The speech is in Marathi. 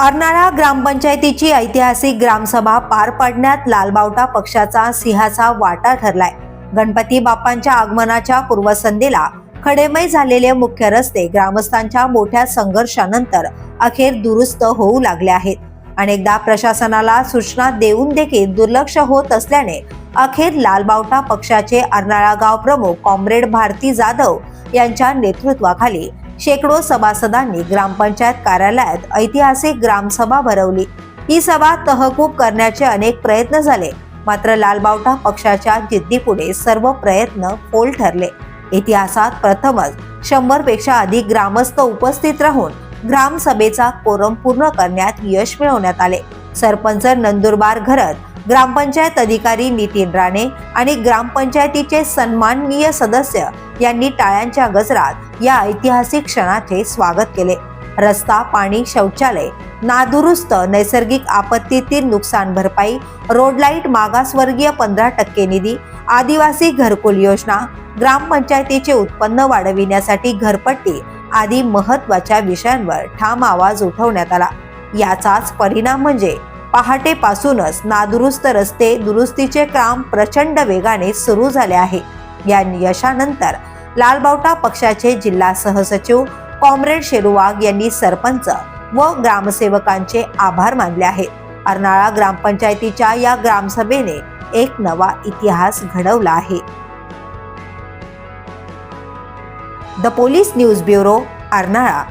अर्नाळा ग्रामपंचायतीची ऐतिहासिक ग्रामसभा पार पाडण्यात लालबावटा पक्षाचा सिंहाचा वाटा ठरलाय. गणपती बाप्पांच्या आगमनाच्या पूर्वसंध्येला खडेमय झालेले मुख्य रस्ते ग्रामस्थांच्या मोठ्या संघर्षानंतर अखेर दुरुस्त होऊ लागले आहेत. अनेकदा प्रशासनाला सूचना देऊन देखील दुर्लक्ष होत असल्याने अखेर लालबावटा पक्षाचे अर्नाळा गाव प्रमुख कॉम्रेड भारती जाधव यांच्या नेतृत्वाखाली शेकडो सभासदांनी ग्रामपंचायत कार्यालयात ऐतिहासिक ग्रामसभा भरवली. ही सभा तहकूब करण्याचे अनेक प्रयत्न झाले मात्र लालबावटा पक्षाच्या जिद्दीपुढे सर्व प्रयत्न फोल ठरले. इतिहासात प्रथमच शंभरपेक्षा अधिक ग्रामस्थ उपस्थित राहून ग्रामसभेचा कोरम पूर्ण करण्यात यश मिळवण्यात आले. सरपंच नंदुरबार घरत ग्रामपंचायत अधिकारी नितीन राणे आणि ग्रामपंचायतीचे सन्माननीय सदस्य यांनी टाळ्यांच्या गजरात या ऐतिहासिक क्षणाचे स्वागत केले. रस्ता पाणी शौचालय नादुरुस्त नैसर्गिक आपत्तीतील नुकसान भरपाई रोड लाइट मागासवर्गीय पंधरा टक्के निधी आदिवासी घरकुल योजना ग्रामपंचायतीचे उत्पन्न वाढविण्यासाठी घरपट्टी आदी महत्त्वाच्या विषयांवर ठाम आवाज उठवण्यात आला. याचाच परिणाम म्हणजे पहाटेपासूनच नादुरुस्त रस्ते दुरुस्तीचे काम प्रचंड वेगाने सुरू झाले आहे. या यशानंतर लालबावटा पक्षाचे जिल्हा सहसचिव कॉम्रेड शेरुवाग यांनी सरपंच व ग्रामसेवकांचे आभार मानले आहेत. अर्नाळा ग्रामपंचायतीच्या या ग्रामसभेने एक नवा इतिहास घडवला आहे. The police news bureau Arnala.